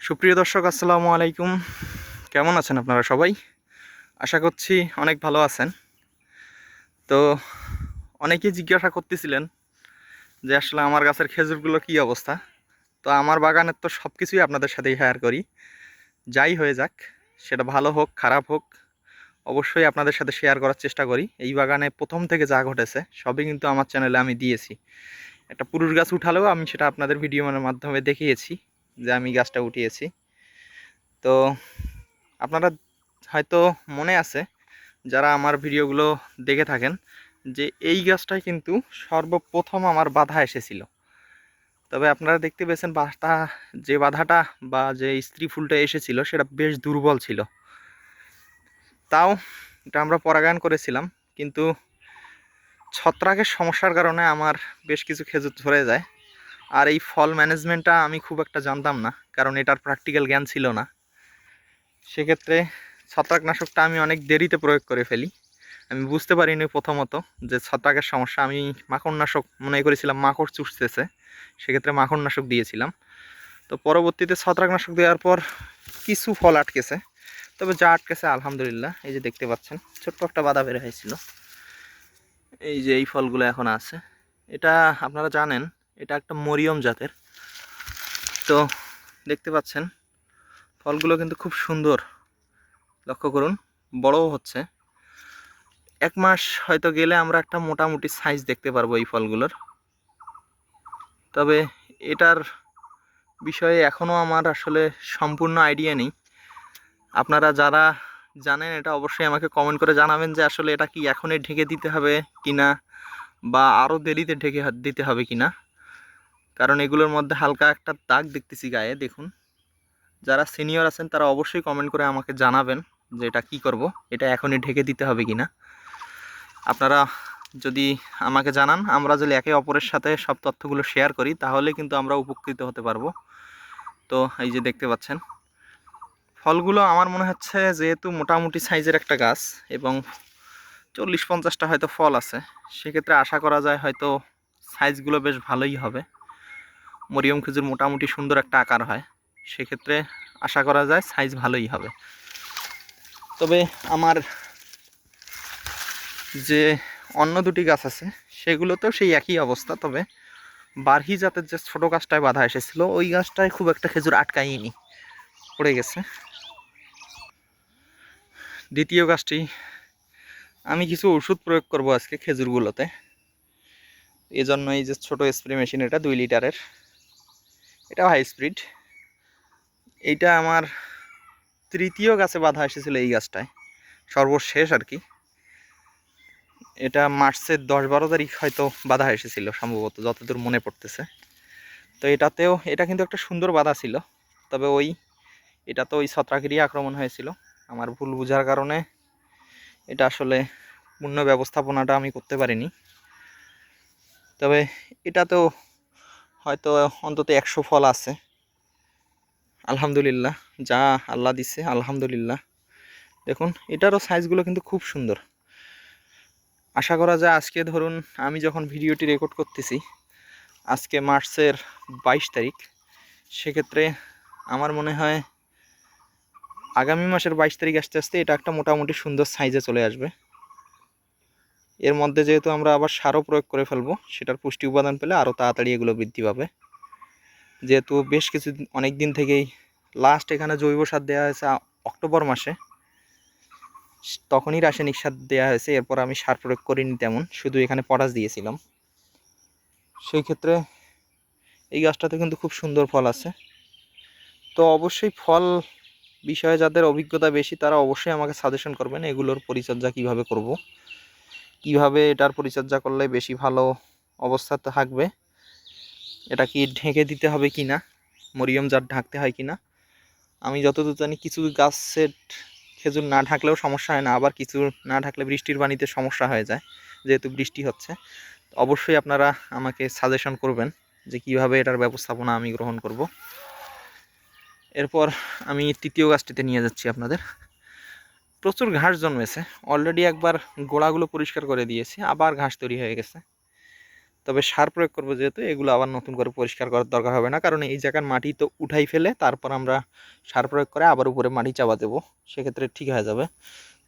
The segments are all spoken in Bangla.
সুপ্রিয় দর্শক, আসসালামু আলাইকুম। কেমন আছেন আপনারা সবাই? আশা করছি অনেক ভালো আছেন। তো অনেকেই জিজ্ঞাসা করতেছিলেন যে আসলে আমার গাছের খেজুরগুলো কী অবস্থা? তো আমার বাগানের তো সব কিছুই আপনাদের সাথেই শেয়ার করি। যাই হয়ে যাক, সেটা ভালো হোক, খারাপ হোক, অবশ্যই আপনাদের সাথে শেয়ার করার চেষ্টা করি। এই বাগানে প্রথম থেকে যা ঘটেছে, সবই কিন্তু আমার চ্যানেলে আমি দিয়েছি। একটা পুরুষ গাছ উঠালেও আমি সেটা আপনাদের ভিডিওর মাধ্যমে দেখিয়েছি। যে আমি গাছটা উঠিয়েছি। তো আপনারা হয়তো মনে আছে, যারা আমার ভিডিওগুলো দেখে থাকেন, যে এই গাছটাই কিন্তু সর্বপ্রথম আমার বাধা এসেছিল। তবে আপনারা দেখতে পেয়েছেন বাধা, যে বাধাটা বা যে স্ত্রী ফুলটা এসেছিল, সেটা বেশ দুর্বল ছিল। তাও এটা আমরা পরাগায়ন করেছিলাম, কিন্তু ছত্রাকের সমস্যার কারণে আমার বেশ কিছু খেজুর ধরে যায়। আর এই ফল ম্যানেজমেন্টটা আমি খুব একটা জানতাম না, কারণ এটার প্র্যাকটিক্যাল জ্ঞান ছিল না। সেক্ষেত্রে ছত্রাকনাশকটা আমি অনেক দেরিতে প্রয়োগ করে ফেলি। আমি বুঝতে পারিনি প্রথমত যে ছত্রাকের সমস্যা। আমি মাকড়নাশক মনে করেছিলাম মাকড় চুষতেছে, সেক্ষেত্রে মাকড়নাশক দিয়েছিলাম। তো পরবর্তীতে ছত্রাকনাশক দেওয়ার পর কিছু ফল আটকেছে, তবে যা আটকেছে আলহামদুলিল্লাহ, এই যে দেখতে পাচ্ছেন, ছোট্ট একটা বাধা বের হয়েছিল। এই যে এই ফলগুলো এখন আছে। এটা আপনারা জানেন এটা একটা মরিয়ম জাতের। তো দেখতে পাচ্ছেন, ফলগুলো কিন্তু খুব সুন্দর। লক্ষ্য করুন, বড়ও হচ্ছে। এক মাস হয়তো গেলে আমরা একটা মোটামুটি সাইজ দেখতে পারব এই ফলগুলোর। তবে এটার বিষয়ে এখনও আমার আসলে সম্পূর্ণ আইডিয়া নেই। আপনারা যারা জানেন এটা অবশ্যই আমাকে কমেন্ট করে জানাবেন যে আসলে এটা কি এখনই ঢেকে দিতে হবে কিনা বা আরও দেরিতে ঢেকে দিতে হবে কিনা। কারণ এগুলোর মধ্যে হালকা একটা দাগ দেখতেছি গায়ে, দেখুন। যারা সিনিয়র আছেন, তারা অবশ্যই কমেন্ট করে আমাকে জানাবেন যে এটা কি করব, এটা এখনই ঢেকে দিতে হবে কি না আপনারা যদি আমাকে জানান, আমরা যদি একে অপরের সাথে সব তথ্যগুলো শেয়ার করি, তাহলে কিন্তু আমরা উপকৃত হতে পারব। তো এই যে দেখতে পাচ্ছেন, ফলগুলো আমার মনে হচ্ছে যেহেতু মোটামুটি সাইজের একটা গাছ এবং চল্লিশ পঞ্চাশটা হয়তো ফল আছে, সেক্ষেত্রে আশা করা যায় হয়তো সাইজগুলো বেশ ভালোই হবে। মরিয়ম খেজুর মোটামুটি সুন্দর একটা আকার হয়। সেক্ষেত্রে আশা করা যায় সাইজ ভালোই হবে। তবে আমার যে অন্য দুটি গাছ আছে, সেগুলোতেও সেই একই অবস্থা। তবে বারহি জাতের যে ছোটো গাছটায় বাধা এসেছিল, ওই গাছটায় খুব একটা খেজুর আটকাইনি পড়ে গেছে। দ্বিতীয় গাছটি, আমি কিছু ওষুধ প্রয়োগ করব আজকে খেজুরগুলোতে। এজন্য এই যে ছোটো স্প্রে মেশিন এটা দুই লিটারের এটাও হাই স্পিড এইটা আমার তৃতীয় গাছে বাধা এসেছিল এই গাছটায়। সর্বশেষ আর কি। এটা মার্চের দশ বারো তারিখ হয়তো বাধা এসেছিল সম্ভবত, যতদূর মনে পড়তেছে। তো এটাতেও, এটা কিন্তু একটা সুন্দর বাধা ছিল। তবে ওই এটা তো ওই ছত্রাকেরই আক্রমণ হয়েছিল। আমার ভুল বোঝার কারণে এটা আসলে পূর্ণ ব্যবস্থাপনাটা আমি করতে পারিনি। তবে এটাতেও হয়তো অন্তত একশো ফল আছে। আলহামদুলিল্লাহ, যা আল্লাহ দিছে, আলহামদুলিল্লাহ। দেখুন, এটারও সাইজগুলো কিন্তু খুব সুন্দর। আশা করা যায় আজকে ধরুন আমি যখন ভিডিওটি রেকর্ড করতেছি, আজকে মার্চের বাইশ তারিখ, সেক্ষেত্রে আমার মনে হয় আগামী মাসের বাইশ তারিখ আসতে আসতে এটা একটা মোটামুটি সুন্দর সাইজে চলে আসবে। এর মধ্যে যেহেতু আমরা আবার সারও প্রয়োগ করে ফেলব, সেটার পুষ্টি উপাদান পেলে আরও তাড়াতাড়ি এগুলো বৃদ্ধি পাবে। যেহেতু বেশ কিছু অনেক দিন থেকেই লাস্ট এখানে জৈব সার দেওয়া হয়েছে অক্টোবর মাসে। তখনই রাসায়নিক সার দেওয়া হয়েছে, এরপর আমি সার প্রয়োগ করিনি তেমন, শুধু এখানে পটাশ দিয়েছিলাম। সেই ক্ষেত্রে এই গাছটাতে কিন্তু খুব সুন্দর ফল আছে। তো অবশ্যই ফল বিষয়ে যাদের অভিজ্ঞতা বেশি, তারা অবশ্যই আমাকে সাজেশন করবেন এগুলোর পরিচর্যা কীভাবে করব। কীভাবে এটার পরিচর্যা করলে বেশি ভালো অবস্থাতে থাকবে, এটা কি ঢেকে দিতে হবে কি না? মরিয়ম জার ঢাকতে হয় কি না? আমি যতদূর জানি কিছু গাছের খেজুর না ঢাকলেও সমস্যা হয় না, আবার কিছু না ঢাকলে বৃষ্টির পানিতে সমস্যা হয়ে যায়, যেহেতু বৃষ্টি হচ্ছে। অবশ্যই আপনারা আমাকে সাজেশন করবেন যে কীভাবে এটার ব্যবস্থাপনা আমি গ্রহণ করব। এরপর আমি তৃতীয় গাছটিতে নিয়ে যাচ্ছি আপনাদের। প্রচুর ঘাস জন্মেছে। অলরেডি একবার গোড়াগুলো পরিষ্কার করে দিয়েছি, আবার ঘাস তৈরি হয়ে গেছে। তবে সার প্রয়োগ করব যেহেতু, এগুলো আবার নতুন করে পরিষ্কার করার দরকার হবে না, কারণ এই জায়গার মাটি তো উঠাই ফেলে, তারপর আমরা সার প্রয়োগ করে আবার উপরে মাটি চাপা দেবো, সেক্ষেত্রে ঠিক হয়ে যাবে।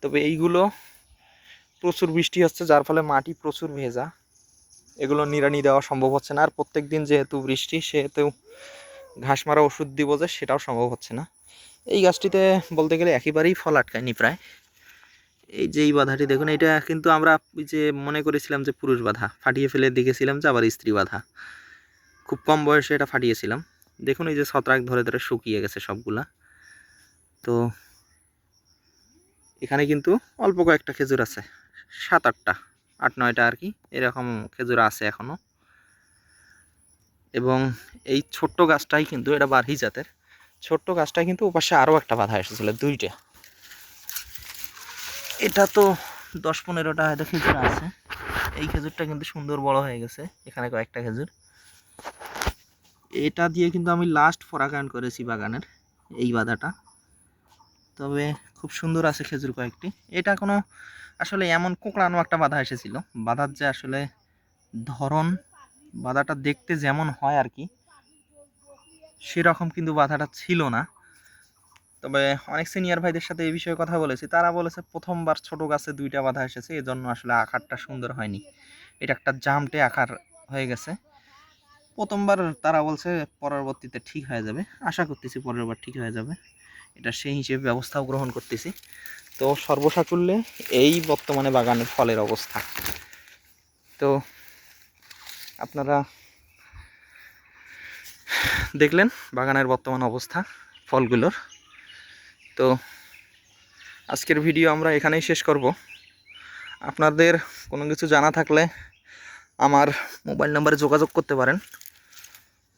তবে এইগুলো প্রচুর বৃষ্টি হচ্ছে, যার ফলে মাটি প্রচুর ভেজা। এগুলো নিড়ানি দেওয়া সম্ভব হচ্ছে না, আর প্রত্যেক দিন যেহেতু বৃষ্টি, সেহেতু ঘাস মারা ওষুধ দিব যে, সেটাও সম্ভব হচ্ছে না। এই গাছটিতে বলতে গেলে একেবারেই ফল আটকায়নি প্রায়। এই যে এই বাধাটি দেখুন, এটা কিন্তু আমরা যে মনে করেছিলাম যে পুরুষ বাধা, ফাটিয়ে ফেলে দেখেছিলাম যে আবার স্ত্রী বাধা। খুব কম বয়সে এটা ফাটিয়েছিলাম। দেখুন এই যে ছত্রাক ধরে ধরে শুকিয়ে গেছে সবগুলা। তো এখানে কিন্তু অল্প কয়েকটা খেজুর আছে, সাত আটটা, আট নয়টা আর কি, এরকম খেজুর আছে এখনও এবং এই ছোট্ট গাছটাই কিন্তু এটা বারহি জাতের ছোট্ট গাছটাই কিন্তু ওপাশে আরও একটা বাধা এসেছিল, দুইটা। এটা তো দশ পনেরোটা হয়তো খেজুর আছে। এই খেজুরটা কিন্তু সুন্দর বড় হয়ে গেছে, এখানে কয়েকটা খেজুর। এটা দিয়ে কিন্তু আমি লাস্ট পরাগায়ন করেছি বাগানের, এই বাধাটা। তবে খুব সুন্দর আছে খেজুর কয়েকটি। এটা কোনো, আসলে এমন কোঁকড়ানো একটা বাধা এসেছিল। বাধার যে আসলে ধরন, বাধাটা দেখতে যেমন হয় আর কি সেরকম কিন্তু বাধাটা ছিল না। তবে অনেক সিনিয়র ভাইদের সাথে এই বিষয়ে কথা বলেছি। তারা বলেছে প্রথমবার ছোট গাছে দুইটা বাধা এসেছে, এজন্য আসলে আকারটা সুন্দর হয়নি। এটা একটা জামটে আকার হয়ে গেছে। প্রথমবার তারা বলছে পরবর্তীতে ঠিক হয়ে যাবে। আশা করতেছি পরের বার ঠিক হয়ে যাবে। এটা সেই হিসেবে ব্যবস্থাও গ্রহণ করতেছি। তো সর্বসাকুল্যে এই বর্তমানে বাগানের ফলের অবস্থা। তো আপনারা দেখলেন বাগানের বর্তমান অবস্থা, ফলগুলোর। তো আজকের ভিডিও আমরা এখানেই শেষ করব। আপনাদের কোনো কিছু জানা থাকলে আমার মোবাইল নাম্বারে যোগাযোগ করতে পারেন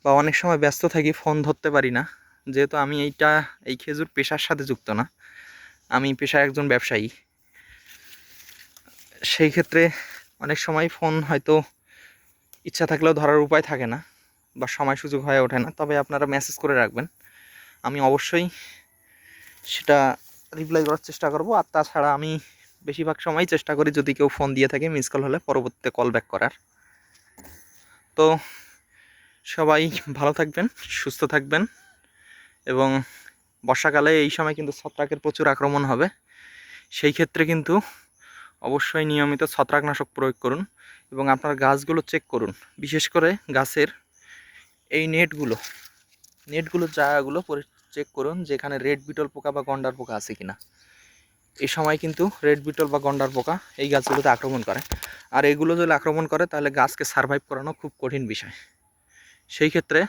বা অনেক সময় ব্যস্ত থাকি, ফোন ধরতে পারি না। যেহেতু আমি এইটা, এই খেজুর পেশার সাথে যুক্ত না, আমি পেশায় একজন ব্যবসায়ী। সেই ক্ষেত্রে অনেক সময় ফোন হয়তো ইচ্ছা থাকলেও ধরার উপায় থাকে না। বা সময় সুযোগ হয়ে ওঠে না, তবে আপনারা মেসেজ করে রাখবেন। আমি অবশ্যই সেটা রিপ্লাই করার চেষ্টা করব। আর তাছাড়া আমি বেশিরভাগ সময় চেষ্টা করি যদি কেউ ফোন দিয়ে থাকে মিস কল হলে পরবর্তীতে কল ব্যাক করার। তো সবাই ভালো থাকবেন, সুস্থ থাকবেন এবং বর্ষাকালে এই সময় কিন্তু ছত্রাকের প্রচুর আক্রমণ হবে। সেই ক্ষেত্রে কিন্তু অবশ্যই নিয়মিত ছত্রাকনাশক প্রয়োগ করুন এবং আপনার গাছগুলো চেক করুন। বিশেষ করে গাছের এই নেটগুলো নেটগুলোর জায়গাগুলো চেক করুন যেখানে রেড বিটল পোকা বা গন্ডার পোকা আছে কিনা। এই সময় কিন্তু রেড বিটল বা গন্ডার পোকা এই গাছগুলোতে আক্রমণ করে। আর এগুলো যদি আক্রমণ করে, তাহলে গাছকে সারভাইভ করানো খুব কঠিন বিষয়। সেই ক্ষেত্রে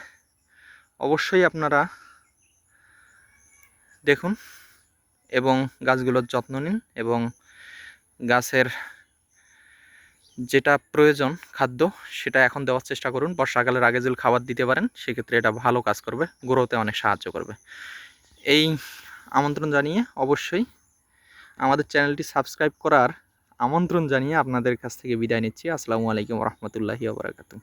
অবশ্যই আপনারা দেখুন এবং গাছগুলোর যত্ন নিন এবং গাছের যেটা প্রয়োজন খাদ্য, সেটা এখন দেওয়ার চেষ্টা করুন। বর্ষাকালের আগে যদি খাবার দিতে পারেন, সেক্ষেত্রে এটা ভালো কাজ করবে, গ্রোতে অনেক সাহায্য করবে। এই আমন্ত্রণ জানিয়ে অবশ্যই আমাদের চ্যানেলটি সাবস্ক্রাইব করার আমন্ত্রণ জানিয়ে আপনাদের কাছ থেকে বিদায় নিচ্ছি। আসসালামু আলাইকুম রহমতুল্লাহি ওবরাকাতু